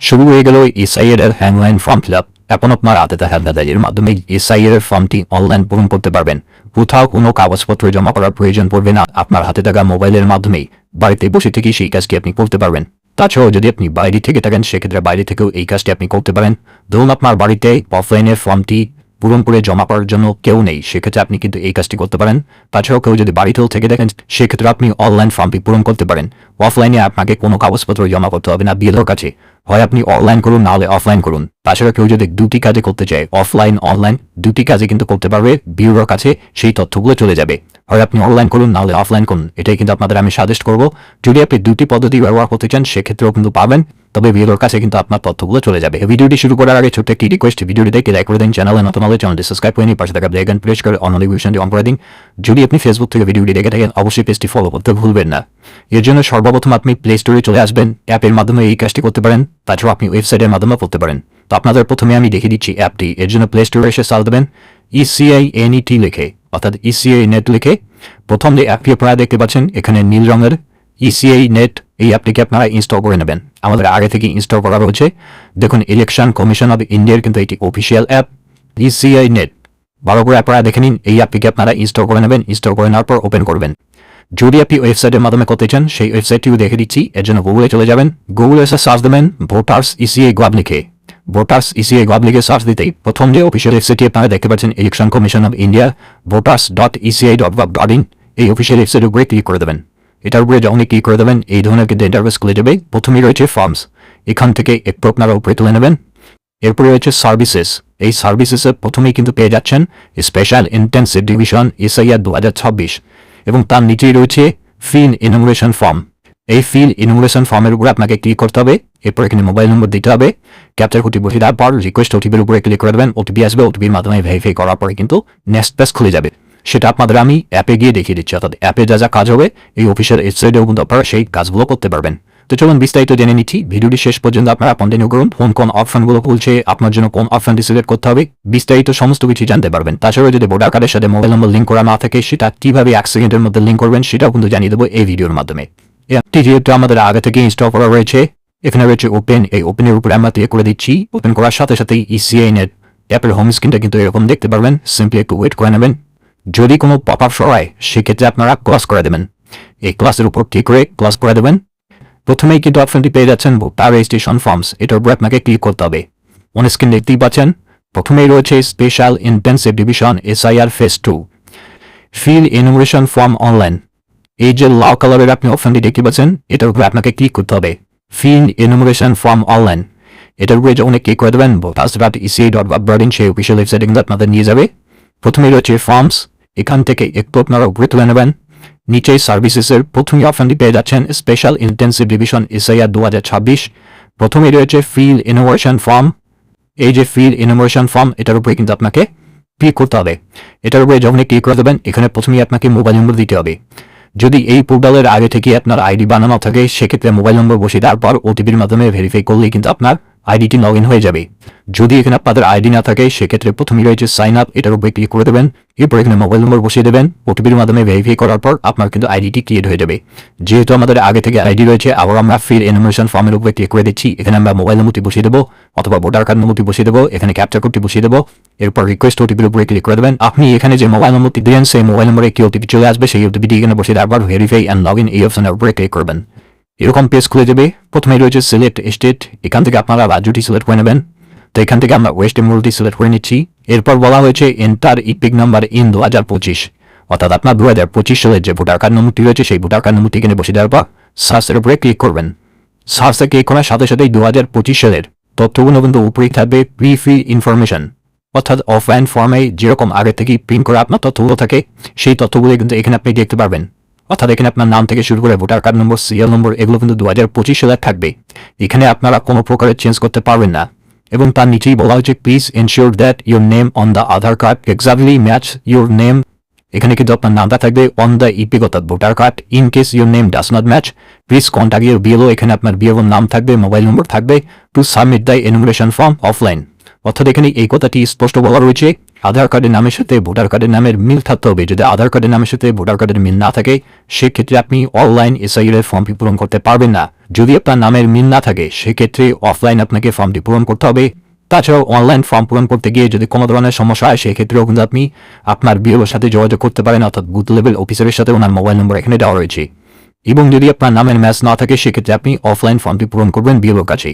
শুরু হয়ে গেল এসআইএর হ্যান্ডলাইন ফর্ম ফিল আপ এখন আপনার হাতে থাকা মাধ্যমে এসআইএর ফর্মটি অনলাইন পূরণ করতে পারবেন কোথাও কোনো কাগজপত্র জমা করার প্রয়োজন পড়বে না আপনার হাতে থাকা মোবাইলের মাধ্যমেই বাড়িতে বসে থেকে সেই কাজটি আপনি করতে পারবেন তাছাড়াও যদি আপনি বাইরে থেকে থাকেন সেক্ষেত্রে বাইরে থেকেও এই কাজটি আপনি করতে পারেন ধরুন আপনার বাড়িতে অফলাইনের ফর্মটি পূরণ করে জমা করার জন্য কেউ নেই সেক্ষেত্রে আপনি কিন্তু এই কাজটি করতে পারেন তাছাড়াও কেউ যদি বাড়িতেও থেকে দেখেন সেক্ষেত্রে আপনি অনলাইন ফর্মটি পূরণ করতে পারেন অফলাইনে আপনাকে কোনো কাগজপত্র জমা করতে হবে না বিএলওর কাছে হয় আপনি অনলাইন করুন, নাহলে অফলাইন করুন। তাছাড়া কেউ যদি দুটি কাজে করতে চায় অফলাইন অনলাইন দুটি কাজে কিন্তু করতে পারবে বিউরোর কাছে সেই তথ্যগুলো চলে যাবে। হয় আপনি অনলাইন করুন, নাহলে অফলাইন করুন। এটাই কিন্তু আপনাদের আমি সাজেস্ট করব। যদি আপনি দুটি পদ্ধতি ব্যবহার করতে চান, সেক্ষেত্রেও কিন্তু পাবেন, তবে বিএলওর কাছে কিন্তু আপনার তথ্যগুলো চলে যাবে। ভিডিওটি শুরু করার আগে ছোট্ট একটি রিকোয়েস্ট ভিডিওটি দেখে লাইক করে দিন চ্যানেলে নতুন হলে চ্যানেলটি সাবস্ক্রাইব করে নিন, পাশে থাকা ব্লেগান প্রেস করে অন নোটিফিকেশনটি অন করে দিন। যদি আপনি ফেসবুক থেকে ভিডিওটি দেখে থাকেন, অবশ্যই পেজটি ফলো করতে ভুলবেন না। এর জন্য সর্বপ্রথম আপনি প্লে স্টোরে চলে আসবেন। অ্যাপের মাধ্যমে এই কাজটি করতে পারেন। তাছাড়াও আপনি ওয়েবসাইটের মাধ্যমে করতে পারেন। তো আপনাদের প্রথমে আমি দেখিয়ে দিচ্ছি অ্যাপটি। এর জন্য প্লে স্টোরে এসে সাল দেবেন ইসিআই এনইটি লিখে, অর্থাৎ ইসিআই নেট লিখে। প্রথম যে অ্যাপটি আপনারা দেখতে পাচ্ছেন, এখানে নীল রঙের ইসিআই নেট এই অ্যাপটিকে আপনারা ইনস্টল করে নেবেন। আমাদের আগে থেকে ইনস্টল করা রয়েছে। দেখুন ইলেকশন কমিশন অফ ইন্ডিয়ার কিন্তু এটি অফিসিয়াল অ্যাপ ইসিআই নেট ভালো করে আপনারা দেখে নিন, এই অ্যাপটিকে আপনারা ইনস্টল করে নেবেন। ইনস্টল করে নেওয়ার পর ওপেন করবেন। যদি আপনি ওয়েবসাইটের মাধ্যমে করতে চান, সেই ওয়েবসাইটটিও দেখে দিচ্ছি। এর জন্য গুগলে চলে যাবেন। গুগলে এসে সার্চ দেবেন ভোটার্স ইসিআই গোয়াব লিখে ভোটার্স ইসিআই গোয়াব লিখে সার্চ দিতেই প্রথম যে অফিসিয়াল ওয়েবসাইটটি আপনারা দেখতে পাচ্ছেন election commission of India voters dot ECI dot gov dot in এই অফিসিয়াল ওয়েবসাইটের উপরে ক্লিক করে দেবেন। এটার উপরে যখনই ক্লিক করে দেবেন, এই ধরনের কিন্তু ইন্টারভেস খুলে যাবে। প্রথমেই রয়েছে ফর্মস এখান থেকে একটু আপনারা উপরে তুলে নেবেন। এরপরে রয়েছে সার্ভিসেস এই সার্ভিসেসে প্রথমেই কিন্তু পেয়ে যাচ্ছেন স্পেশাল ইন্টেন্সিভ ডিভিশন এসআইআর দু এবং তার নিচেই রয়েছে ফিল ইনোগ্রেশন ফর্ম এই ফিল ইনোগ্রেশন ফর্মের উপরে আপনাকে ক্লিক করতে হবে। এরপর এখানে মোবাইল নম্বর দিতে হবে। ক্যাপচার ওটিপি বসে দেওয়ার পর রিকোয়েস্ট ওটিপির উপরে ক্লিক করে দেবেন। ওটিপি আসবে। ওটিপির মাধ্যমে ভেরিফাই করার পরে কিন্তু নেক্সট পেজ খুলে যাবে। সেটা আপনাদের আমি অ্যাপে গিয়ে দেখিয়ে দিচ্ছি। অর্থাৎ অ্যাপে যা যা কাজ হবে, এই অফিসের ওয়েবসাইটেও কিন্তু আপনারা সেই কাজগুলো করতে পারবেন। তো চলুন বিস্তারিত জেনে নিচ্ছি। ভিডিওটি শেষ পর্যন্ত আপনারা কন্টিনিউ করুন কোন কোন অপশনগুলো খুলছে, আপনার জন্য কোন অপশনটি সিলেক্ট করতে হবে, বিস্তারিত সমস্ত কিছু জানতে পারবেন। তাছাড়াও যদি ভোটার কার্ডের সাথে মোবাইল নম্বর লিঙ্ক করা না থাকে, সেটা কীভাবে এক সেকেন্ডের মধ্যে লিঙ্ক করবেন, সেটাও কিন্তু জানিয়ে দেবো এই ভিডিওর মাধ্যমে। অ্যাপটি যেহেতু আমাদের আগে থেকে ইনস্টল করা রয়েছে, এখানে রয়েছে ওপেন এই ওপেনের উপরে আমরা ক্লিক করে দিচ্ছি। ওপেন করার সাথে সাথে ইসিআই নেট অ্যাপের হোম স্ক্রিনটা কিন্তু এরকম দেখতে পারবেন। সিম্পলি একটু ওয়েট করে নেবেন। যদি কোনো পপ আপ সরায় সেক্ষেত্রে আপনারা ক্লাস করে দেবেন। এই ক্লাসের উপর ক্লিক করে ক্লাস করে দেবেন। প্রথমেই কিন্তু অপশনটি পেয়ে যাচ্ছেন ভোটার রেজিস্ট্রেশন ফর্মস এটার উপর আপনাকে ক্লিক করতে হবে। অন স্ক্রিন দেখতেই পাচ্ছেন, প্রথমেই রয়েছে special intensive division SIR phase two fill enumeration form online এই যে লাল কালারের আপনি অপশনটি দেখতে পাচ্ছেন, এটার উপরে আপনাকে ক্লিক করতে হবে। ফিল ইনোগ্রেশন ফর্ম অনলাইন এটার উপরে যখন ক্লিক করে দেবেন ভোটার্স ডট ইসিআই ডট বার্ডিং সেই অফিসিয়াল ওয়েবসাইটে আপনাদের নিয়ে যাবে। প্রথমেই রয়েছে ফর্মস এখান থেকে একটু আপনারা উপরে তুলে নেবেন। নিচে সার্ভিসেসের প্রথমে অপশনটি পেয়ে যাচ্ছেন স্পেশাল ইন্টেন্সিভ ডিভিশন এসআইআর দু প্রথমে রয়েছে ফিল ইনোভেশন ফর্ম এই যে ফিল ইনোভেশন ফর্ম এটার উপরে কিন্তু আপনাকে ক্লিক করতে হবে। এটার উপরে যখনই ক্লিক করে দেবেন, এখানে প্রথমেই আপনাকে মোবাইল নম্বর দিতে হবে। যদি এই পোর্টালের আগে থেকে আপনার আইডি বানানো থাকে, সেক্ষেত্রে মোবাইল নম্বর বসিয়ে তারপর ওটিপির মাধ্যমে ভেরিফাই করলেই কিন্তু আপনার আইডিটি লগ ইন হয়ে যাবে। যদি এখানে আপনাদের আইডি না থাকে, সেক্ষেত্রে প্রথমেই রয়েছে সাইন আপ এটার উপরে ক্লিক করে দেবেন। এরপর এখানে মোবাইল নম্বর বসিয়ে দেবেন। ওটিপির মাধ্যমে ভেরিফাই করার পর আপনার কিন্তু আইডিটি ক্রিয়েট হয়ে যাবে। যেহেতু আমাদের আগে থেকে আইডি রয়েছে, আবার আমরা ফির এনিমেশন ফর্মের উপরে ক্লিক করে দিচ্ছি। এখানে আমরা মোবাইল নম্বরটি বসিয়ে দেবো, অথবা ভোটার কার্ড নম্বরটি বসিয়ে দেবো, এখানে ক্যাপচার কোডটি বসিয়ে দেবো। এরপর রিকোয়েস্ট ওটিপির উপরে ক্লিক করে দেবেন। আপনি এখানে যে মোবাইল নম্বরটি দেন, সেই মোবাইল নম্বরে কি ওটিপি চলে আসবে, সেই ওটিপিটি এখানে বসিয়ে দেওয়ার ভেরিফাই অ্যান্ড লগ ইন এই অপশনের উপরে ক্লিক করবেন। এরকম পেজ খুলে যাবে। প্রথমে রয়েছে সিলেক্ট স্টেট এখান থেকে আপনারা রাজ্যটি সিলেক্ট করে নেবেন। তো এখান থেকে আমরা ওয়েস্ট বেঙ্গলটি সিলেক্ট করে নিচ্ছি। এরপর বলা হয়েছে এন্টার ইপিক নাম্বার ইন দু হাজার পঁচিশ। অর্থাৎ আপনার দু হাজার পঁচিশ সালের যে ভোটার কার্ড নম্বরটি রয়েছে, সেই ভোটার কার্ড নম্বরটি এখানে বসে দেওয়ার পর সার্চের উপরে ক্লিক করবেন। সার্চে ক্লিক করার সাথে সাথেই দু হাজার পঁচিশ সালের তথ্যগুলো কিন্তু উপরেই থাকবে প্রি ফ্রি ইনফরমেশন অর্থাৎ অফলাইন ফর্মে যেরকম আগে থেকেই প্রিন্ট করা আপনার তথ্যগুলো থাকে, সেই তথ্যগুলো কিন্তু এখানে আপনি দেখতে পারবেন। অর্থাৎ এখানে আপনার নাম থেকে শুরু করে voter card number serial number এগুলো কিন্তু দু হাজার পঁচিশ সালের থাকবে। এখানে আপনারা কোনো প্রকারের চেঞ্জ করতে পারবেন না। এবং তার নিচেই বলা হয়েছে please ensure that your name on the Aadhaar card exactly match your name এখানে কিন্তু আপনার নামটা থাকবে অন দ্য ইপিক অর্থাৎ voter card in case your name does not match please contact your BLO এখানে আপনার বিএলওর নাম থাকবে মোবাইল নম্বর থাকবে to submit the enumeration form offline অর্থাৎ এখানে এই কথাটি স্পষ্ট বলা রয়েছে আধার কার্ডের নামের সাথে ভোটার কার্ডের নামের মিল থাকতে হবে। যদি আধার কার্ডের নামের সাথে ভোটার কার্ডের মিল না থাকে, সেক্ষেত্রে আপনি অনলাইন এসআইআর এর ফর্মটি পূরণ করতে পারবেন না। যদি আপনার নামের মিল না থাকে, সেক্ষেত্রে অফলাইন আপনাকে ফর্মটি পূরণ করতে হবে। তাছাড়াও অনলাইন ফর্ম পূরণ করতে গিয়ে যদি কোনো ধরনের সমস্যা হয়, সেক্ষেত্রেও কিন্তু আপনি আপনার বিএলওর সাথে যোগাযোগ করতে পারেন, অর্থাৎ বুথ লেভেল অফিসারের সাথে ওনার মোবাইল নম্বর এখানে দেওয়া রয়েছে। এবং যদি আপনার নামের ম্যাচ না থাকে, সেক্ষেত্রে আপনি অফলাইন ফর্মটি পূরণ করবেন বিএলওর কাছে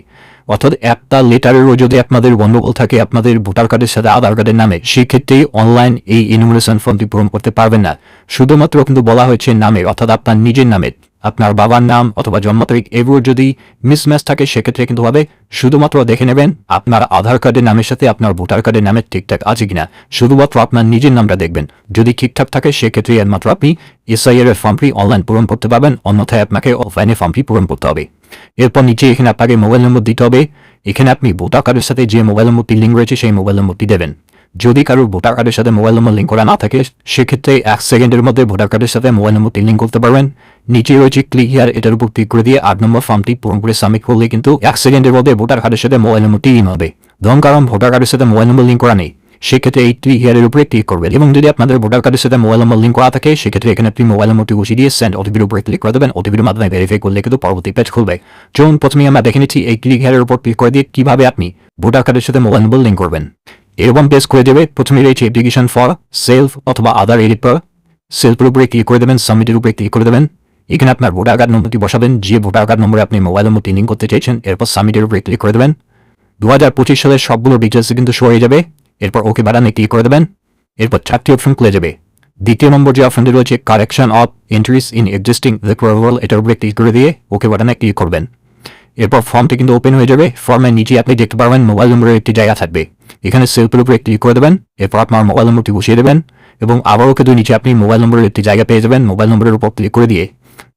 অর্থাৎ একটা লেটারেরও যদি আপনাদের গণ্ডগোল থাকে, আপনাদের ভোটার কার্ডের সাথে আধার কার্ডের নামে সেক্ষেত্রে অনলাইন এই ইনুমিনেশন ফর্মটি পূরণ করতে পারবেন না। শুধুমাত্র কিন্তু বলা হয়েছে নামে, অর্থাৎ আপনার নিজের নামে। আপনার বাবার নাম অথবা জন্ম তারিখ এগুলোর যদি মিসম্যাচ থাকে, সেক্ষেত্রে কিন্তু হবে, শুধুমাত্র দেখে নেবেন আপনার আধার কার্ডের নামের সাথে আপনার ভোটার কার্ডের নামে ঠিকঠাক আছে কিনা। শুধুমাত্র আপনার নিজের নামটা দেখবেন। যদি ঠিকঠাক থাকে, সেক্ষেত্রে একমাত্র আপনি এসআইআর এর ফর্মটি অনলাইন পূরণ করতে পারবেন, অন্যথায় আপনাকে অফলাইনে ফর্মটি পূরণ করতে হবে। এরপর নিচে এখানে আপনাকে মোবাইল নম্বর দিতে হবে। এখানে আপনি ভোটার কার্ডের সাথে যে মোবাইল নম্বরটি লিঙ্ক রয়েছে, সেই মোবাইল নম্বরটি দেবেন। যদি কারও ভোটার কার্ডের সাথে মোবাইল নম্বর লিঙ্ক করা না থাকে, সেক্ষেত্রে এক সেকেন্ডের মধ্যে ভোটার কার্ডের সাথে মোবাইল নম্বরটি লিঙ্ক করতে পারবেন। নিচে রয়েছে ক্লিক হিয়ার এটার উপর ক্লিক করে দিয়ে আট নম্বর ফর্মটি পূরণ করে সাবমিট করলে কিন্তু এক সেকেন্ডের মধ্যে ভোটার কার্ডের সাথে মোবাইল নম্বরটি লিঙ্ক হবে। ধরুন কারণ ভোটার কার্ডের সাথে মোবাইল নম্বর লিঙ্ক করা নেই, সেক্ষেত্রে এই ক্লিক হিয়ারের উপরে ক্লিক করবেন এবং যদি আপনাদের ভোটার কার্ডের সাথে মোবাইল নম্বর লিঙ্ক করা থাকে, সেক্ষেত্রে এখানে আপনি মোবাইল নম্বরটি বসিয়ে দিয়ে সেন্ড ওটিপির উপরে ক্লিক করে দেবেন। ওটিপির মাধ্যমে ভেরিফাই করলে কিন্তু পরবর্তী পেজ খুলবে। চলুন প্রথমে আমরা দেখে নিচ্ছি এই ক্লিক হিয়ারের উপর ক্লিক করে দিয়ে কীভাবে আপনি ভোটার কার্ডের সাথে মোবাইল নম্বর লিঙ্ক করবেন। এরকম পেজ করে দেবে প্রথমে রয়েছে অ্যাপ্লিকেশন ফর সেলফ অথবা এডিট পর সেলফের উপরে ক্লিক করে দেবেন সাবমিটের উপরে ক্লিক করে দেবেন। এখানে আপনার ভোটার কার্ড নম্বরটি বসাবেন, যে ভোটার কার্ড নম্বরে আপনি মোবাইল নম্বরটি লিঙ্ক করতে চাইছেন, এরপর সাবমিটের উপরে ক্লিক করে দেবেন। দু হাজার পঁচিশ সালের সবগুলো ডিটেলস কিন্তু শো হয়ে যাবে। এরপর ওকে বাটনে ক্লিক করে দেবেন। এরপর চারটি অপশন খুলে যাবে। দ্বিতীয় নম্বর যে অপশনটি রয়েছে correction of entries in existing recoverable এটার উপরে ক্লিক করে দিয়ে ওকে বাটনে ক্লিক করবেন। এরপর ফর্মটি কিন্তু ওপেন হয়ে যাবে। ফর্মের নিচে আপনি দেখতে পারবেন মোবাইল নম্বরের একটি জায়গা থাকবে। এখানে সেলফের উপরে ক্লিক করে দেবেন, এরপর আপনার মোবাইল নম্বরটি বসিয়ে দেবেন এবং আবারও কিন্তু নিচে আপনি মোবাইল নম্বরের একটি জায়গা পেয়ে যাবেন মোবাইল নম্বরের উপর ক্লিক করে দিয়ে।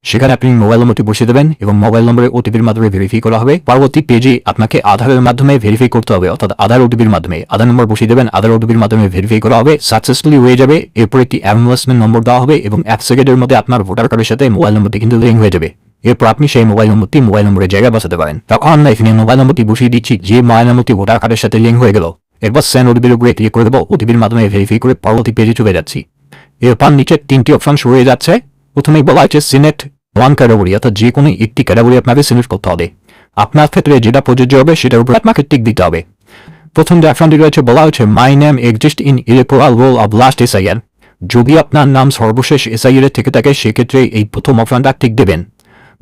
সেখানে আপনি মোবাইল নম্বরটি বসিয়ে দেবেন এবং মোবাইল নম্বরের ওটিপির মাধ্যমে ভেরিফাই করা হবে। পরবর্তী পেজে আপনাকে আধারের মাধ্যমে ভেরিফাই করতে হবে, অর্থাৎ আধার ওটিপির মাধ্যমে। আধার নম্বর বসিয়ে দেবেন আধার ওটিপির মাধ্যমে ভেরিফাই করা হবে সাকসেসফুলি হয়ে যাবে। এরপর একটি অ্যাম্বুলেন্সমেন্ট নম্বর দেওয়া হবে এবং এক সেকেন্ডের মধ্যে আপনার ভোটার কার্ডের সাথে মোবাইল নম্বরটি কিন্তু লিঙ্ক হয়ে যাবে। এরপর আপনি সেই মোবাইল নম্বরটি মোবাইল নম্বরের জায়গায় বসাতে পারেন। তখন আমরা এখানে মোবাইল নম্বরটি বসিয়ে দিচ্ছি, যে মোবাইল নম্বরটি ভোটার কার্ডের সাথে লিঙ্ক হয়ে গেল। এরপর সেন্ড ওটিপির উপরে ক্লিক করে দেবো। ওটিপির মাধ্যমে ভেরিফাই করে পরবর্তী পেজে চলে যাচ্ছি। এরপর নিচে তিনটি অপশন শুরু হয়ে যাচ্ছে। প্রথমেই বলা হচ্ছে সিনেট ওয়ান ক্যাটাগরি অর্থাৎ যে কোনো একটি ক্যাটাগরি আপনাকে সিলেক্ট করতে হবে। আপনার ক্ষেত্রে যেটা প্রযোজ্য হবে, সেটার উপর আপনাকে টিক দিতে হবে। প্রথম যে অপশনটি রয়েছে, বলা হচ্ছে my name exist in electoral roll of last SIR যদি আপনার নাম সর্বশেষ এসআইআর থেকে থাকে, সেক্ষেত্রে এই প্রথম অপশনটা টিক দেবেন।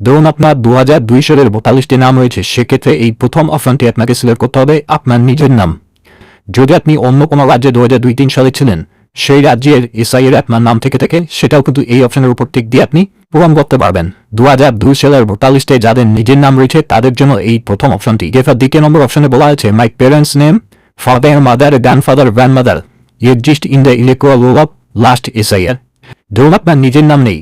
ধরুন আপনার দু হাজার দুই সালের বোতালিশটি নাম রয়েছে, সেক্ষেত্রে এই প্রথম অপশনটি আপনাকে সিলেক্ট করতে হবে আপনার নিজের নাম। যদি আপনি অন্য কোনো রাজ্যে দু হাজার দুই তিন সালে ছিলেন, সেই রাজ্যের এসআইয়ের আপনার নাম থেকে থাকে, সেটাও কিন্তু এই অপশনের উপর টিক দিয়ে আপনি পূরণ করতে পারবেন। দু হাজার দুই সালের ভোটার যাদের নিজের নাম রয়েছে, তাদের জন্য এই প্রথম অপশনটি। যেটা দ্বিতীয় নম্বর অপশনে বলা হয়েছে my parents name father mother grandfather grandmother exist in the electoral roll of last SIR ধরুন আপনার নিজের নাম নেই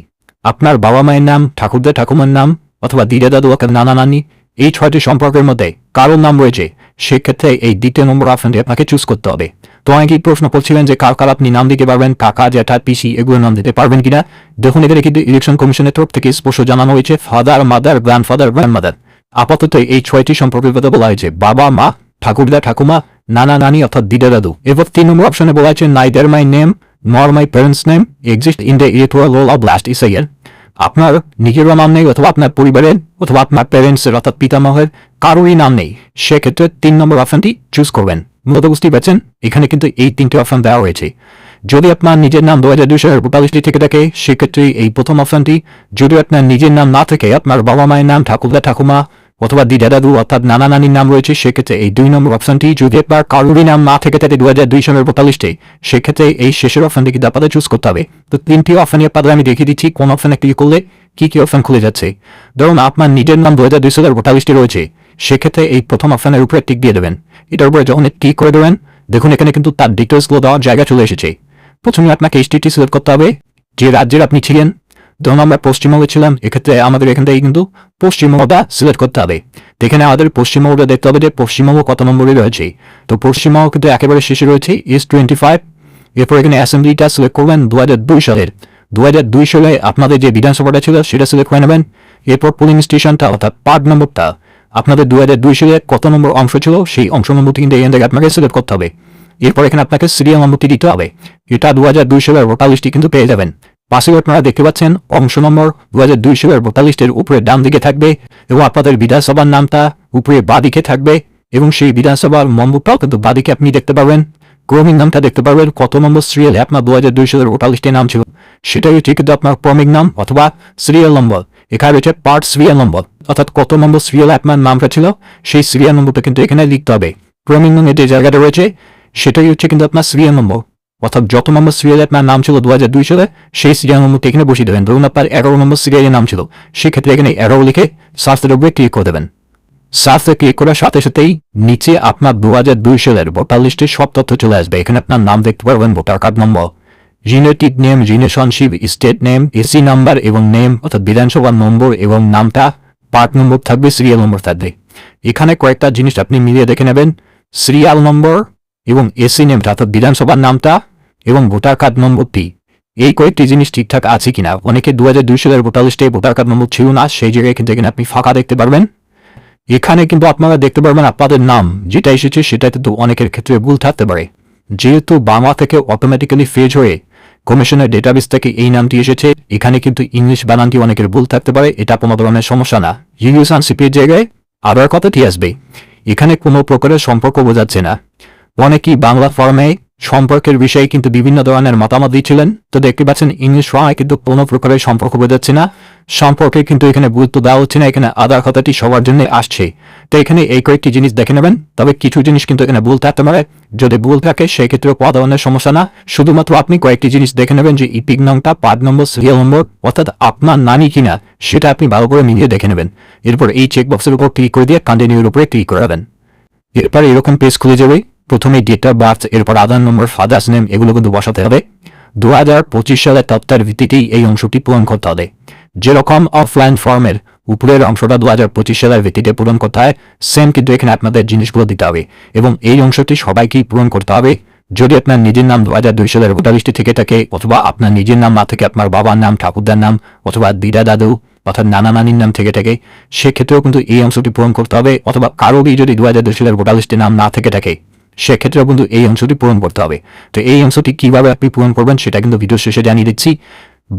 আপনার বাবা মায়ের নাম ঠাকুরদা ঠাকুমার নাম, অথবা দিদা দাদু নানা নানি, এই ছয়টি সম্পর্কের মধ্যে কারোর নাম রয়েছে, সেক্ষেত্রে এই দ্বিতীয় নম্বর অপশনটি আপনাকে চুজ করতে হবে। তো অনেকেই প্রশ্ন করছিলেন যে কার কার আপনি নাম দিতে পারবেন, কাকা, জ্যাঠা, পিসি, এগুলোর নাম দিতে পারবেন কিনা? দেখুন এখানে কিন্তু ইলেকশন কমিশনের তরফ থেকে স্পষ্ট জানানো হয়েছে ফাদার মাদার গ্র্যান্ডফাদার গ্র্যান্ডমাদার আপাতত এই ছয়টি সম্পর্কের কথা বলা হয়েছে, বাবা, মা, ঠাকুরদা, ঠাকুমা, নানা নানি অর্থাৎ দিদা দাদু। এবার তিন নম্বর অপশনে বলা হয়েছে neither my name nor my parents name exist in the electoral roll of last SIR আপনার নিজেরও নাম নেই অথবা আপনার পরিবারের অথবা আপনার প্যারেন্টসের অর্থাৎ পিতামহের কারোরই নাম নেই। সেক্ষেত্রে তিন নম্বর অপশানটি চুজ করবেন। মূলত বুঝতেই পারছেন, এখানে কিন্তু এই তিনটি অপশান দেওয়া হয়েছে। যদি আপনার নিজের নাম দু হাজার দুশো পঁয়তাল্লিশটি থেকে থাকে, সেক্ষেত্রে এই প্রথম অপশানটি যদি আপনার নিজের নাম না থাকে, আপনার বাবা মায়ের নাম, ঠাকুরদা, ঠাকুমা অথবা দিদা দাদু অর্থাৎ নানা নানির নাম রয়েছে, সেক্ষেত্রে এই দুই নম্বর অপশনটি যদি একবার কারোরই নাম না থেকে থাকে দু হাজার দুই সালের পঁয়তাল্লিশটি সেক্ষেত্রে এই শেষের অপশনটি কিন্তু আপনাদের চুজ করতে হবে। তো তিনটি অপশনই আপনাদের আমি দেখিয়ে দিচ্ছি, কোন অপশনে ক্লিক করলে কি কি অপশন খুলে যাচ্ছে। ধরুন আপনার নিজের নাম দু হাজার দুই সালের পঁয়তাল্লিশটি রয়েছে, সেক্ষেত্রে এই প্রথম অপশনের উপরে টিক দিয়ে দেবেন। এটার উপরে যখন ক্লিক করে দেবেন দেখুন এখানে কিন্তু তার ডিটেলসগুলো দেওয়ার জায়গা চলে এসেছে। প্রথমে আপনাকে এইচটিটি সিলেক্ট করতে হবে, যে রাজ্যের আপনি ছিলেন ধরুন আমরা পশ্চিমবঙ্গে ছিলাম এক্ষেত্রে আমাদের এখান থেকে কিন্তু পশ্চিমবঙ্গটা সিলেক্ট করতে হবে এখানে আমাদের পশ্চিমবঙ্গটা দেখতে হবে যে পশ্চিমবঙ্গ কত নম্বরে রয়েছে তো পশ্চিমবঙ্গ কিন্তু একেবারে শেষে রয়েছে ইস টোয়েন্টি ফাইভ এরপর এখানে অ্যাসেম্বলিটা সিলেক্ট করবেন দু হাজার দুই সালের দু হাজার দুই সালে আপনাদের যে বিধানসভাটা ছিল সেটা সিলেক্ট করে নেবেন এরপর পোলিং স্টেশনটা অর্থাৎ পার্ট নম্বরটা আপনাদের দু হাজার দুই সালে কত নম্বর অংশ ছিল সেই অংশ নম্বরটি কিন্তু এখান থেকে আপনাকে সিলেক্ট করতে হবে এরপর এখানে আপনাকে সিরিয়াল নম্বরটি দিতে হবে এটা দু হাজার দুই সালের ভোটার লিস্টটি কিন্তু পেয়ে যাবেন পাশে আপনারা দেখতে পাচ্ছেন অংশ নম্বর দু হাজার দুই সালের ভোটার লিস্টের উপরে ডান দিকে থাকবে এবং আপনাদের বিধানসভার নামটা উপরে বা দিকে থাকবে এবং সেই বিধানসভার নম্বরটাও কিন্তু বাদিকে আপনি দেখতে পাবেন ক্রমিক নামটা দেখতে পারবেন, কত নম্বর সিরিয়ালে আপনার দু হাজার দুই সালের ভোটার নাম ছিল। সেটাই হচ্ছে কিন্তু আপনার ক্রমিক নাম অথবা সিরিয়াল নম্বর এখানে রয়েছে পার্ট সিরিয়াল নম্বর অর্থাৎ কত নম্বর সিরিয়ালে আপনার নামটা ছিল, সেই সিরিয়াল নম্বরটা কিন্তু এখানে লিখতে হবে। ক্রমিক নামে যে জায়গাটা রয়েছে, সেটাই হচ্ছে কিন্তু আপনার সিরিয়াল নম্বর অর্থাৎ যত নম্বর সিরিয়ালে আপনার নাম ছিল দু হাজার দুই সালে, সেই সিরিয়াল নম্বরটি এখানে বসিয়ে দেবেন। ধরুন আপনার এগারো নম্বর সিরিয়ালের নাম ছিল, সেক্ষেত্রে এখানে এগারো লিখে সার্চের উপরে ক্লিক করে দেবেন। সার্চে ক্লিক করার সাথে সাথেই নিচে আপনার দু হাজার দুই সালের ভোটার লিস্টে সব তথ্য চলে আসবে। এখানে আপনার নাম দেখতে পারবেন voter card number genetic name relationship state name AC number এবং নেম অর্থাৎ বিধানসভার নম্বর এবং নামটা পার্ট নম্বর থাকবে সিরিয়াল নম্বর থাকবে। এখানে কয়েকটা জিনিস আপনি মিলিয়ে দেখে নেবেন। সিরিয়াল নম্বর এবং এসি নেমটা অর্থাৎ বিধানসভার নামটা এবং ভোটার কার্ড নম্বরটি। এই কয়েকটি জিনিস ঠিকঠাক আছে কিনা? অনেকে দু হাজার দুই সালের ভোটার লিস্টে ভোটার কার্ড নম্বর ছিল না, সেই জায়গায় কিন্তু এখানে আপনি ফাঁকা দেখতে পারবেন। এখানে কিন্তু আপনারা দেখতে পারবেন আপনাদের নাম, যেটা এসেছে সেটা কিন্তু অনেকের ক্ষেত্রে ভুল থাকতে পারে। যেহেতু বাংলা থেকে অটোমেটিক্যালি ফেজ হয়ে কমিশনের ডেটাবেস থেকে এই নামটি এসেছে, এখানে কিন্তু ইংলিশ বানানটি অনেকের ভুল থাকতে পারে, এটা কোনো ধরনের সমস্যা না। ইউসান সিপির জায়গায় আবার কথাটি আসবে। এখানে কোনো প্রকারের সম্পর্ক বোঝাচ্ছে না। অনেকেই বাংলা ফর্মে সম্পর্কের বিষয়ে কিন্তু বিভিন্ন ধরনের মতামত দিচ্ছিলেন? তো দেখতে পাচ্ছেন, ইংলিশ ফর্মে কিন্তু কোনো প্রকারের সম্পর্ক বোঝাচ্ছে না। সম্পর্কে কিন্তু এখানে গুরুত্ব দেওয়া হচ্ছে না, এখানে আদার কথাটি সবার জন্য আসছে। তো এখানে এই কয়েকটি জিনিস দেখে নেবেন। তবে কিছু জিনিস কিন্তু এখানে ভুল থাকতে পারে। যদি ভুল থাকে, সেক্ষেত্রে পদ ধরনের সমস্যা না। শুধুমাত্র আপনি কয়েকটি জিনিস দেখে নেবেন যে ইপিক নংটা পাঁচ নম্বর, সিরিয়াল নম্বর, অর্থাৎ আপনার নানি কিনা, সেটা আপনি ভালো করে মিলিয়ে দেখে নেবেন। এরপর এই চেকবক্সের উপর ক্লিক করে দিয়ে কন্টিনিউর উপরে ক্লিক করাবেন এরপর এরকম পেজ খুলে যাবে। প্রথমে ডেট অফ বার্থ, এরপর আধার নম্বর ফাদার্স নেম এগুলো কিন্তু বসাতে হবে। দু হাজার পঁচিশ সালের তথ্যের ভিত্তিতেই এই অংশটি পূরণ করতে হবে। যেরকম অফলাইন ফর্মের উপরের অংশটা দু হাজার পঁচিশ সালের ভিত্তিতে পূরণ করতে হয় সেম কিন্তু এখানে আপনাদের জিনিসগুলো দিতে হবে। এবং এই অংশটি সবাইকেই পূরণ করতে হবে। যদি আপনার নিজের নাম দু হাজার দুই সালের ভোটার লিস্টে থেকে থাকে, অথবা আপনার নিজের নাম না থেকে আপনার বাবার নাম, ঠাকুরদার নাম, অথবা দিদা দাদু, অর্থাৎ নানা নানির নাম থেকে থাকে, সেক্ষেত্রেও কিন্তু এই অংশটি পূরণ করতে হবে। অথবা কারোরই যদি দু হাজার দুই সালের ভোটার লিস্টে নাম না থেকে থাকে সেক্ষেত্রেও কিন্তু এই অংশটি পূরণ করতে হবে। তো এই অংশটি কীভাবে আপনি পূরণ করবেন সেটা কিন্তু ভিডিও শেষে জানিয়ে দিচ্ছি।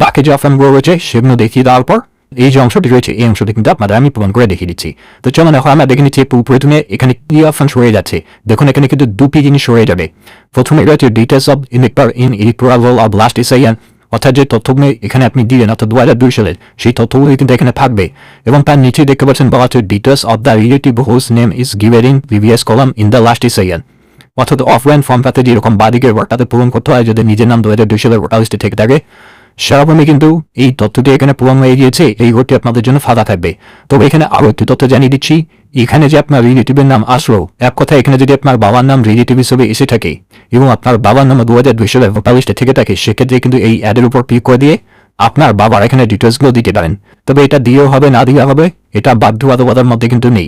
বাকি যে অপশনগুলো রয়েছে সেগুলো দেখিয়ে দেওয়ার পর এই যে অংশটি রয়েছে, এই অংশটি কিন্তু আপনাদের আমি পূরণ করে দেখিয়ে দিচ্ছি। তো চলুন এখন আমরা দেখে নিচ্ছি প্রথমে এখানে কি অপশন সরে যাচ্ছে। দেখুন, এখানে কিন্তু দুটি জিনিস সরে যাবে। প্রথমে রয়েছে details of elector in electoral of last SIN অর্থাৎ যে তথ্যগুলো এখানে আপনি দিলেন, অর্থাৎ দু হাজার দুই সালের সেই তথ্যগুলো কিন্তু এখানে থাকবে। এবং তার নিচে দেখতে পাচ্ছেন বলা হচ্ছে details of the relative whose name is given in previous column in the last SIN অর্থাৎ অফলাইন ফর্মটাতে যেরকম বাদিকের ওয়ার্কটাতে পূরণ করতে হয়, যদি নিজের নাম দু হাজার দুই সালের ভোটার লিস্টে থেকে থাকে। সেরকমই কিন্তু এই তথ্যটি এখানে পূরণ হয়ে গিয়েছে, এই ঘরটি আপনাদের জন্য ফাঁকা থাকবে। তবে এখানে আরও একটি তথ্য জানিয়ে দিচ্ছি, এখানে যে আপনার রিলেটিভের নাম আসলো, এক কথা এখানে যদি আপনার বাবার নাম রিলেটিভ হিসেবে এসে থাকে এবং আপনার বাবার নাম দু হাজার দুই সালের ভোটার লিস্টে থেকে থাকে, সেক্ষেত্রে কিন্তু এই অ্যাডের উপর ক্লিক করে দিয়ে আপনার বাবার এখানে ডিটেলসগুলো দিতে পারেন। তবে এটা দিয়েও হবে, না দিয়ে হবে, এটা বাধ্যবাধকতার মধ্যে কিন্তু নেই।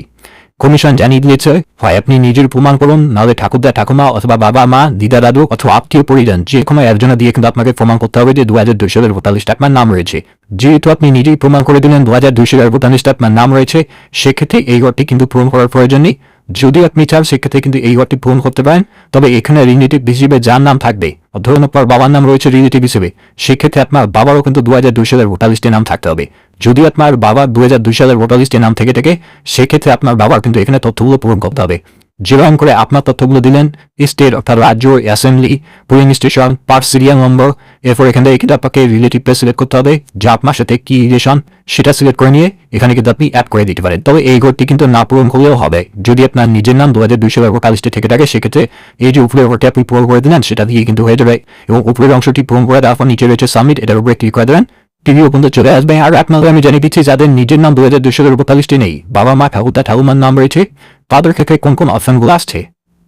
কমিশন জানিয়ে দিয়েছে, হয় আপনি নিজের প্রমাণ করুন, নাহলে ঠাকুরদা ঠাকুমা অথবা বাবা, মা, দিদা, দাদু অথবা আত্মীয় পরিজন যে কোনো একজনে দিয়ে কিন্তু আপনাকে প্রমাণ করতে হবে যে দু হাজার দুই সালের ভোটার লিস্টে আপনার নাম রয়েছে। যেহেতু আপনি নিজেই প্রমাণ করে দিলেন দু হাজার দুই সালের ভোটার লিস্টে আপনার নাম রয়েছে, সেক্ষেত্রে এই ঘরটি কিন্তু পূরণ করার প্রয়োজন নেই। যদি আপনি চান, সেক্ষেত্রে কিন্তু এই ঘরটি পূরণ করতে পারেন। তবে এখানে রিলেটিভ হিসেবে যার নাম থাকবে, ধরুন আপনার বাবার নাম রয়েছে রিলেটিভ হিসেবে, সেক্ষেত্রে আপনার বাবারও কিন্তু দু হাজার দুই সালের নাম থাকতে হবে। যদি আপনার বাবা দু হাজার দুই সালের ভোটার লিস্টে নাম থেকে থাকে সেক্ষেত্রে আপনার বাবার কিন্তু এখানে তথ্যগুলো পূরণ করতে হবে। যেরকম করে আপনার তথ্যগুলো দিলেন, স্টেট অর্থাৎ রাজ্য, assembly, polling station part serial number, এরপর এখান থেকে কিন্তু আপনাকে রিলেটিভটা সিলেক্ট করতে হবে, যা আপনার সাথে কি রিলেশন, সেটা সিলেক্ট করে নিয়ে এখানে কিন্তু আপনি অ্যাড করে দিতে পারেন। তবে এই ঘরটি কিন্তু না পূরণ করলেও হবে। যদি আপনার নিজের নাম দু হাজার দুইশো ভোটার লিস্টে থেকে থাকে, সেক্ষেত্রে এই যে উপরের ঘরটি আপনি পূরণ করে দিলেন, সেটা দিয়ে কিন্তু হয়ে যাবে। এবং উপরের অংশটি পূরণ করে দেওয়ার পর নিচে রয়েছে সাবমিট, এটার উপরে ক্লিক করে দেবেন। টিভি পর্যন্ত চলে আসবে? আর আপনাদের আমি জানিয়ে দিচ্ছি, যাদের নিজের নাম দু হাজার দুইশো ভোটার লিস্টে নেই। বাবা, মা ঠাকুরদা ঠাকুমার নাম রয়েছে। তাদের ক্ষেত্রে কোন কোন অপশনগুলো আসছে?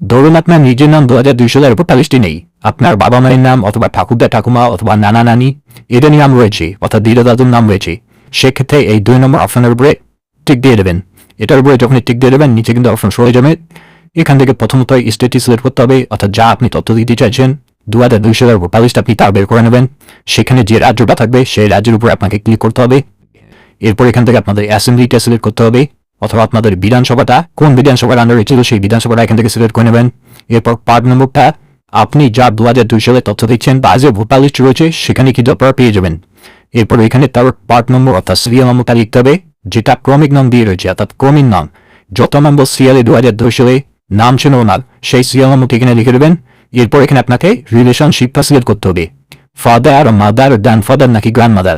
ধরুন আপনার নিজের নাম দু হাজার দুইশো উপর লিস্টে নেই। আপনার বাবা মায়ের নাম অথবা ঠাকুরদা ঠাকুমা অথবা নানা নানি, এদের নাম রয়েছে, অর্থাৎ দিদা দাদুর নাম রয়েছে। সেক্ষেত্রে এই দুই নম্বর অপশনের উপরে টিক দিয়ে দেবেন। এটার উপরে যখন টিক দিয়ে দেবেন, নিচে কিন্তু অপশন সরে যাবে। এখান থেকে প্রথমত স্টেটটি সিলেক্ট করতে হবে, অর্থাৎ যা আপনি তথ্য দিতে চাইছেন। দু হাজার দুইশো ভোটার লিস্ট আপনি তা বের করে নেবেন। সেখানে যে রাজ্যটা থাকবে, সেই রাজ্যের উপর আপনাকে ক্লিক করতে হবে। এরপর এখান থেকে আপনাদের অ্যাসেম্বলিটা সিলেক্ট করতে হবে অথবা আপনাদের বিধানসভাটা, কোন বিধানসভার আন্ডারে ছিল সেই বিধানসভাটা এখান থেকে সিলেক্ট করে নেবেন। এরপর পার্ট নম্বরটা, আপনি যা দু হাজার দুই সালে তথ্য দিচ্ছেন বা যে ভোটার লিস্ট রয়েছে, সেখানে কিন্তু আপনারা পেয়ে যাবেন। এরপর এখানে তার পার্ট নম্বর অর্থাৎ সিরিয়াল নম্বরটা লিখতে হবে, যেটা ক্রমিক নাম দিয়ে রয়েছে, অর্থাৎ ক্রমিক নাম। যত নম্বর সিরিয়ালে দু হাজার দুই সালে নাম ছিল ওনার সেই সিরিয়াল নম্বরটি এখানে লিখে দেবেন। এরপর এখানে আপনাকে রিলেশনশিপ সিলেক্ট করতে হবে। ফাদার মাদার গ্র্যান্ডফাদার নাকি গ্র্যান্ডমাদার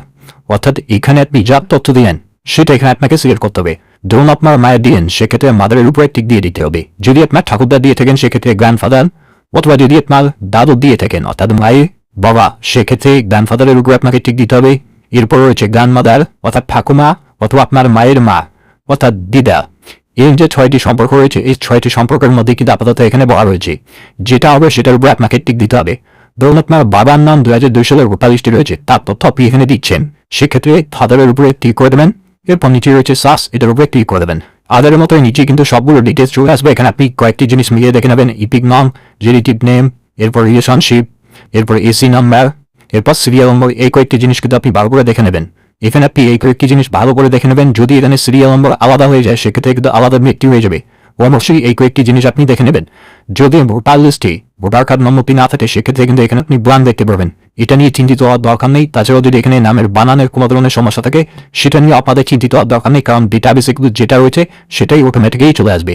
অর্থাৎ এখানে আপনি যা তথ্য দিলেন, সেটা এখানে আপনাকে সিলেক্ট করতে হবে। ধরুন আপনার মায়ের দিলেন সেক্ষেত্রে মাদারের উপরে টিক দিয়ে দিতে হবে। যদি আপনার ঠাকুরদা দিয়ে থাকেন, সেক্ষেত্রে গ্র্যান্ডফাদার অথবা যদি আপনার দাদু দিয়ে থাকেন, অর্থাৎ মায়ের বাবা, সেক্ষেত্রে গ্র্যান্ডফাদারের উপরে আপনাকে টিক দিতে হবে। এরপর রয়েছে গ্র্যান্ডমাদার অর্থাৎ ঠাকুমা, অথবা আপনার মায়ের মা, অর্থাৎ দিদা। এর যে ছয়টি সম্পর্ক রয়েছে, এই ছয়টি সম্পর্কের মধ্যে কিন্তু আপাতত এখানে বলা রয়েছে, যেটা হবে সেটার উপরে আপনাকে টিক দিতে হবে। ধরুন আপনার বাবার নাম দু হাজার দুই সালের ভোটার রয়েছে, তার তথ্য আপনি এখানে দিচ্ছেন। সেক্ষেত্রে ফাদারের উপরে ক্লিক করে দেবেন, এরপর নিচে রয়েছে সাস এটার উপরে ক্লিক করে দেবেন। আদারের মতো নিচে কিন্তু সবগুলো ডিটেলস চলে আসবে, এখানে আপনি কয়েকটি জিনিস মিলিয়ে দেখে নেবেন ইপিক নাম রিলেটিভ নেম এরপর রিলেশনশিপ এরপর এসি নাম্বার এরপর সিরিয়াল নম্বর এই কয়েকটি জিনিস কিন্তু আপনি ভালো করে দেখে নেবেন। এখানে আপনি এই কয়েকটি জিনিস ভালো করে দেখে নেবেন, যদি এখানে সিরিয়াল নম্বর আলাদা হয়ে যায়, সেক্ষেত্রে কিন্তু আলাদা ব্যক্তি হয়ে যাবে। অবশ্যই এই কয়েকটি জিনিস আপনি দেখে নেবেন। যদি ভোটার লিস্টে ভোটার কার্ড নম্বরটি না থাকে, সেক্ষেত্রে কিন্তু এখানে আপনি ব্রান্ড দেখতে পারবেন। এটা নিয়ে চিন্তিত হওয়ার দরকার নেই। তাছাড়াও যদি এখানে নামের বানানের কোনো ধরনের সমস্যা থাকে, সেটা নিয়ে আপনাদের চিন্তিত হওয়ার দরকার নেই, কারণ ডেটাবেসে কিন্তু যেটা রয়েছে, সেটাই অটোমেটিকই চলে আসবে।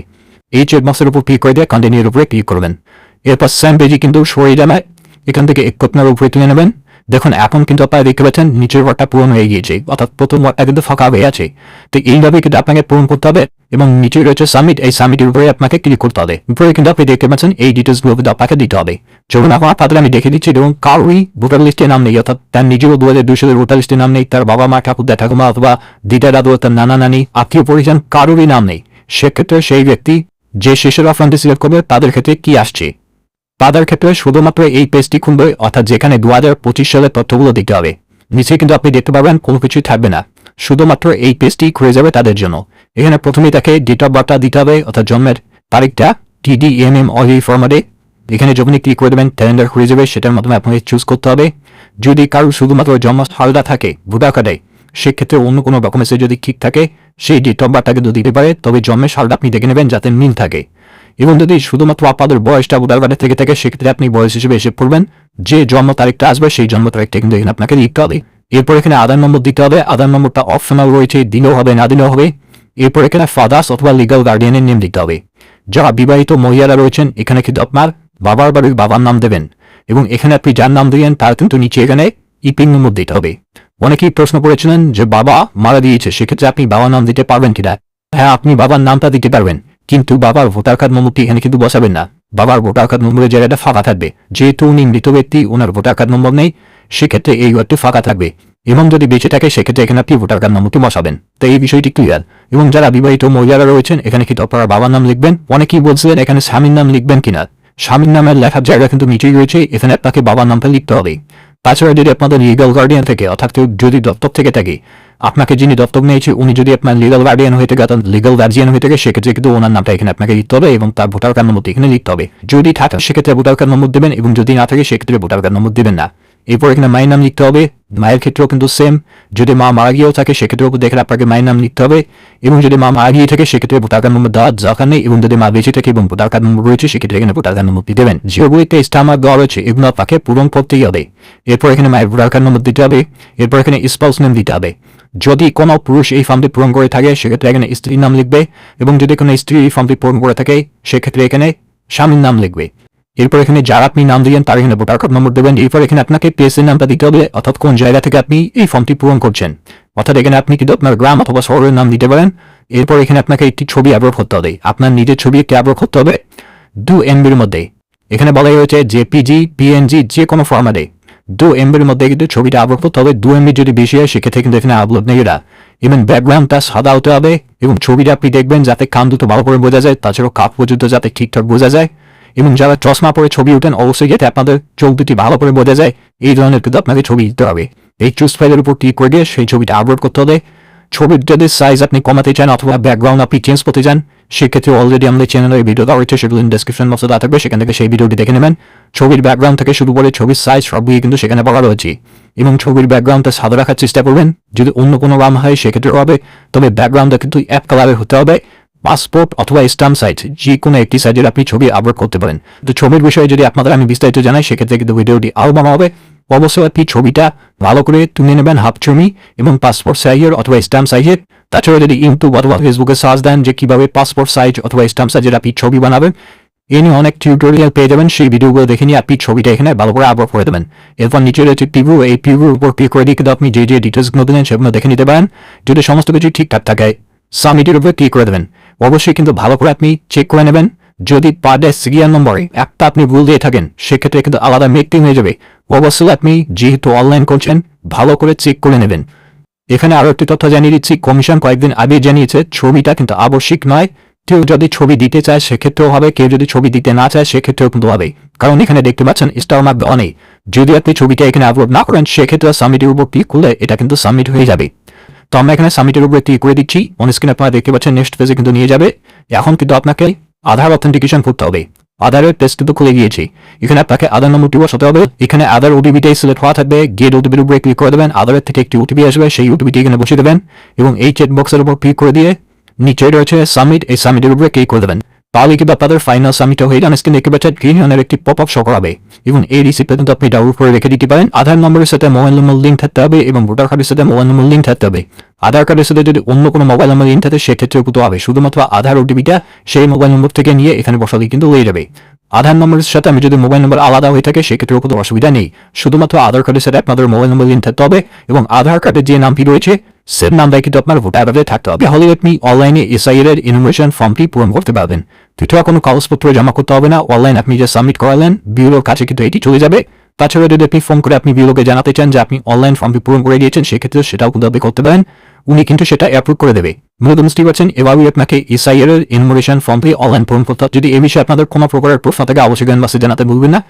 এই চেকবক্সের উপর ক্লিক করে দিয়ে কন্টিনিউর উপরে ক্লিক করবেন। এরপর সেম পেজে কিন্তু সরিয়ে যাবে এখান থেকে এক কপনার উপরে তুলে নেবেন। দেখুন, এখন কিন্তু আপনারা দেখতে পাচ্ছেন নিচের ওয়ার্ডটা পূরণ হয়ে গিয়েছে। অর্থাৎ প্রথম ওয়ার্ডটা কিন্তু ফাঁকা হয়ে আছে। তো এইভাবে কিন্তু আপনাকে পূরণ করতে হবে এবং নিচে রয়েছে সাবমিট এই সাবমিটের উপরে আপনাকে ক্লিক করতে হবে। উপরে কিন্তু আপনি দেখতে পাচ্ছেন এই ডিটেলসগুলো কিন্তু আপনাকে দিতে হবে। যখন আপনার তাদের আমি দেখে দিচ্ছি এবং কারোই ভোটার লিস্টে নাম নেই। অর্থাৎ তার নিজেরও দু হাজার সালের ভোটার লিস্টে নাম নেই। তার বাবা মা, ঠাকুর ঠাকুমা অথবা দিদা, দাদু, তার নানা, নানি, আত্মীয় পরিজন, কারোরই নাম নেই। সেক্ষেত্রে সেই ব্যক্তি যে শেষের অপশনটি সিলেক্ট করবে, তাদের ক্ষেত্রে কি আসছে? তাদের ক্ষেত্রে শুধুমাত্র এই পেজটি খুলবে, অর্থাৎ যেখানে দু হাজার পঁচিশ সালের তথ্যগুলো দিতে হবে। নিচে কিন্তু আপনি দেখতে পাবেন কোনো কিছুই থাকবে না। শুধুমাত্র এই পেজটি খুলে যাবে তাদের জন্য। এখানে প্রথমেই তাকে ডেট অফ বার্থটা দিতে হবে, অর্থাৎ জন্মের তারিখটা টিডি এম এম অল এই ফর্মাটে এখানে যখনই ক্লিক করে দেবেন ক্যালেন্ডার খুলে যাবে, সেটার মাধ্যমে আপনাকে চুজ করতে হবে। যদি কারোর শুধুমাত্র জন্ম হালদা থাকে, ভোটার কার্ডে সেক্ষেত্রে অন্য কোনো ডকুমেন্টসে যদি ঠিক থাকে, সেই ডেট অফ বার্থটা কিন্তু দিতে পারে, তবে জন্মের সালটা আপনি দেখে নেবেন যাতে মিল থাকে। এবং যদি শুধুমাত্র আপনাদের বয়সটা কার্ডে থেকে থাকে, সেক্ষেত্রে আপনি বয়স হিসেবে এসে পড়বেন। যে জন্ম তারিখটা আসবে, সেই জন্ম তারিখটা কিন্তু এখানে আপনাকে লিখতে হবে। এরপর এখানে আধার নম্বর দিতে হবে। আধার নম্বরটা অপশনাল রয়েছে, দিলেও হবে, না দিলেও হবে। এরপর এখানে ফাদার্স অথবা লিগাল গার্ডিয়ানের নেম দিতে হবে। যারা বিবাহিত মহিলারা রয়েছেন, এখানে কিন্তু আপনার বাবার বাড়ির বাবার নাম দেবেন। এবং এখানে আপনি যার নাম দিলেন, তার কিন্তু নিচে এখানে ইপিং নম্বর দিতে হবে। অনেকেই প্রশ্ন করেছিলেন যে, বাবা মারা দিয়েছে, সেক্ষেত্রে আপনি বাবার নাম দিতে পারবেন কিনা? হ্যাঁ আপনি বাবার নামটা দিতে পারবেন। কিন্তু বাবার ভোটার কার্ড নম্বরটি এখানে কিন্তু বসাবেন না। বাবার ভোটার কার্ড নম্বরের জায়গাটা ফাঁকা থাকবে। যেহেতু উনি মৃত ব্যক্তি, ওনার ভোটার কার্ড নম্বর নেই, সেক্ষেত্রে এই ঘরটি ফাঁকা থাকবে। এবং যদি বেঁচে থাকে, সেক্ষেত্রে এখানে আপনি ভোটার কার্ড নম্বরটি বসাবেন। তো এই বিষয়টি ক্লিয়ার এবং যারা বিবাহিত মহিলারা রয়েছেন, এখানে কিন্তু আপনারা বাবার নাম লিখবেন। অনেকেই বলছিলেন এখানে স্বামীর নাম লিখবেন কিনা। স্বামীর নামের লেখার জায়গা কিন্তু নিচেই রয়েছে। এখানে আপনাকে বাবার নামটা লিখতে হবে। তাছাড়া যদি আপনাদের লিগাল গার্ডিয়ান থেকে, অর্থাৎ কেউ যদি দপ্তর থেকে থাকে, আপনাকে যিনি দপ্তর নিয়েছে, উনি যদি আপনার লিগাল গার্ডিয়ান হয়ে থাকে, অর্থাৎ লিগাল গার্জিয়ান হয়ে থাকে, সেক্ষেত্রে কিন্তু ওনার নামটা এখানে আপনাকে লিখতে হবে এবং তার ভোটার কার্ড নম্বর এখানে লিখতে হবে। যদি থাকে, সেক্ষেত্রে ভোটার কার্ড নম্বর দেবেন এবং যদি না থাকে, সেক্ষেত্রে ভোটার কার্ড নম্বর দেবেন না। এরপর এখানে মায়ের নাম লিখতে হবে, মায়ের ক্ষেত্রেও কিন্তু সেম যদি মা মারা গিয়েও থাকে সেক্ষেত্রেও দেখে আপনাকে মায়ের নাম লিখতে হবে, এবং যদি মা মারা গিয়ে থাকে সেক্ষেত্রে ভোটার কার্ড নম্বর দেওয়ার দরকার নেই, এবং যদি মা বেঁচে থাকে এবং ভোটার কার্ড নম্বর রয়েছে, সেক্ষেত্রে এখানে ভোটার কার্ড নম্বরটি দেবেন। যে বইতে স্টামার দেওয়া রয়েছে, এগুলো আপনাকে পূরণ করতেই হবে। এরপর এখানে মায়ের ভোটার কার্ড নম্বর দিতে হবে, এরপর এখানে স্পাউস নেম দিতে হবে। যদি কোনো পুরুষ এই ফর্মটি পূরণ করে থাকে, সেক্ষেত্রে এখানে স্ত্রীর নাম লিখবে, এবং যদি কোনো স্ত্রী এই ফর্মটি পূরণ করে থাকে, সেক্ষেত্রে এখানে স্বামীর নাম লিখবে। এরপর এখানে যারা আপনি নাম দিলেন তার এখানে ভোটার কার্ড নম্বর দেবেন। এরপর এখানে আপনাকে পিএসএন নামটা দিতে হবে, অর্থাৎ কোন জায়গা থেকে আপনি এই ফর্মটি পূরণ করছেন। অর্থাৎ এখানে আপনি কিন্তু আপনার গ্রাম অথবা শহরের নাম দিতে পারেন। এরপর এখানে আপনাকে একটি ছবি আপলোড করতে হবে। আপনার নিজের ছবি একটি আপলোড করতে হবে দু এমবির মধ্যে। এখানে বলা হয়েছে জেপিজি পিএনজি যে কোনো ফর্মাটে দু এমবির মধ্যে কিন্তু ছবিটা আপলোড করতে হবে। দু এমবি যদি বেশি হয়, সেক্ষেত্রে কিন্তু এখানে আপলোড নেই এটা এবং ব্যাকগ্রাউন্ডটা সাদা হতে হবে এবং ছবিটা আপনি দেখবেন যাতে কান দুটো ভালো করে বোঝা যায়, তাছাড়াও কাপ পর্যন্ত যাতে ঠিকঠাক বোঝা যায়। এবং যারা চশমা পরে ছবি উঠেন অবশ্যই যাতে আপনাদের চোখ দুটি ভালো করে বোঝা যায়। এই ধরনের কিন্তু আপনাকে ছবি দিতে হবে। এই চুজ ফাইলের উপর ক্লিক করে দিয়ে সেই ছবিটা আপলোড করতে হবে। ছবির যদি সাইজ আপনি কমাতে চান অথবা ব্যাকগ্রাউন্ড আপনি চেঞ্জ করতে চান, সেক্ষেত্রে অলরেডি আমাদের চ্যানেলের ভিডিও দেওয়া রয়েছে, সেগুলো ডিসক্রিপশন বক্সে দেওয়া থাকবে। সেখান থেকে সেই ভিডিওটি দেখে নেবেন। ছবির ব্যাকগ্রাউন্ড থেকে শুরু করে ছবির সাইজ সবগুলি কিন্তু সেখানে বলা রয়েছে। এবং ছবির ব্যাকগ্রাউন্ডটা সাদা রাখার চেষ্টা করবেন। যদি অন্য কোনো রাম হয় সেক্ষেত্রে হবে। তবে ব্যাকগ্রাউন্ডটা কিন্তু অ্যাপ কালারের হতে হবে। পাসপোর্ট অথবা স্টাম্প সাইট যে কোনো একটি সাইজের আপনি ছবি আপলোড করতে পারেন। তো ছবির বিষয়ে যদি আপনাদের আমি বিস্তারিত জানাই, সেক্ষেত্রে কিন্তু ভিডিওটি আরও বানা হবে। অবশ্যই আপনি ছবিটা ভালো করে তুলে নেবেন, হাফ ছবি এবং পাসপোর্ট সাইজের অথবা স্টাম্প সাইজের। তাছাড়া যদি ইউটিউব অথবা ফেসবুকে সার্চ দেন যে কীভাবে পাসপোর্ট সাইজ অথবা স্টাম্প সাইজের আপনি ছবি বানাবেন, এ নিয়ে অনেক টিউটোরিয়াল পেয়ে যাবেন। সেই ভিডিওগুলো দেখে নিয়ে আপনি ছবিটা এখানে ভালো করে আপলোড করে দেবেন। এরপর নিচে রয়েছে পিভু এই পিভুর উপর ক্লিক করে দিয়ে কিন্তু আপনি যে যে ডিটেলসগুলো দিলেন সেগুলো দেখে নিতে পারেন। যদি সমস্ত কিছু ঠিকঠাক থাকে সাবমিটের উপরে ক্লিক করে দেবেন? অবশ্যই কিন্তু ভালো করে আপনি চেক করে নেবেন। যদি পার ডে নম্বরে একটা আপনি ভুল দিয়ে থাকেন, সেক্ষেত্রে কিন্তু আলাদা মিটিং হয়ে যাবে। অবশ্যই আপনি যেহেতু অনলাইন করছেন, ভালো করে চেক করে নেবেন। এখানে আরও একটি তথ্য জানিয়ে দিচ্ছি, কমিশন কয়েকদিন আগে জানিয়েছে, ছবিটা কিন্তু আবশ্যিক নয়। কেউ যদি ছবি দিতে চায়, সেক্ষেত্রেও হবে। কেউ যদি ছবি দিতে না চায়, সেক্ষেত্রেও কিন্তু হবে। কারণ এখানে দেখতে পাচ্ছেন স্টার মার্ক অনেক। যদি আপনি ছবিটা এখানে আপলোড না করেন, সেক্ষেত্রে সাবমিটের উপর ক্লিক করলে, এটা কিন্তু সাবমিট হয়ে যাবে। তো আমরা এখানে সামিটের উপরে ক্লিক করে দিচ্ছি। অন স্ক্রিন আপনারা দেখতে পাচ্ছেন নেক্সট পেজে কিন্তু নিয়ে যাবে। এখন কিন্তু আপনাকে আধার অথেন্টিকেশন করতে হবে। আধারের পেজ কিন্তু খুলে গিয়েছি। এখানে আপনাকে আধার নম্বরটি বসাতে হবে। এখানে আধার ওটিপিটাই সিলেক্ট হওয়া থাকবে। গেট ওটিপির উপরে ক্লিক করে দেবেন। আধারের থেকে একটি ওটিপি আসবে, সেই ওটিপিটি এখানে বসিয়ে দেবেন। এবং এই চেকবক্সের উপর ক্লিক করে দিয়ে নিচে রয়েছে সাবমিট এই সাবমিটের উপরে ক্লিক করে দেবেন। তাহলে কিন্তু আপনাদের ফাইনাল সাবমিট হয়ে যান স্ক্রিনে দেখতে পাচ্ছেন গ্রিন রঙের একটি পপ আপ শো করাবে? এবং এই রিসিপ্টটা কিন্তু আপনি ডাউনলোড করে রেখে দিতে পারেন। আধার নম্বরের সাথে মোবাইল নম্বর লিঙ্ক থাকতে হবে এবং ভোটার কার্ডের সাথে মোবাইল নম্বর লিঙ্ক থাকতে হবে। আধার কার্ডের সাথে যদি অন্য কোনো মোবাইল নম্বর লিঙ্ক থাকে, সেক্ষেত্রেও কিন্তু হবে। শুধুমাত্র আধার ওটিপিটা সেই মোবাইল নম্বর থেকে নিয়ে এখানে বসালে কিন্তু হয়ে যাবে। আধার নম্বরের সাথে আমি যদি মোবাইল নম্বর আলাদা হয়ে থাকে, সেক্ষেত্রেও কোনো অসুবিধা নেই। শুধুমাত্র আধার কার্ডের সাথে আপনাদের মোবাইল নম্বর লিঙ্ক থাকতে হবে এবং আধার কার্ডের যে নামটি রয়েছে সে নামটাই কিন্তু আপনার ভোটার কার্ডে থাকতে হবে তাহলে আপনি অনলাইনে এসআইআর এর ইনফরমেশন ফর্মটি পূরণ করতে পারবেন তৃতীয় কোনো কাগজপত্র জমা করতে হবে না অনলাইন আপনি যে সাবমিট করালেন বিউরোর কাছে কিন্তু এটি চলে যাবে তাছাড়া যদি আপনি ফোন করে আপনি বিউরোকে জানাতে চান যে আপনি অনলাইন ফর্মটি পূরণ করে দিয়েছেন সেক্ষেত্রে সেটাও কিন্তু করতে পারেন উনি কিন্তু সেটা অ্যাপ্রুভ করে দেবে মূলত বুঝতেই পারছেন এভাবেই আপনাকে এসআইআর এর ইনফরমেশন ফর্মটি অনলাইন পূরণ করতে। যদি এই বিষয়ে আপনাদের কোনো প্রকারের প্রশ্ন থাকে অবশ্যই জ্ঞান জানাতে ভুলবেন না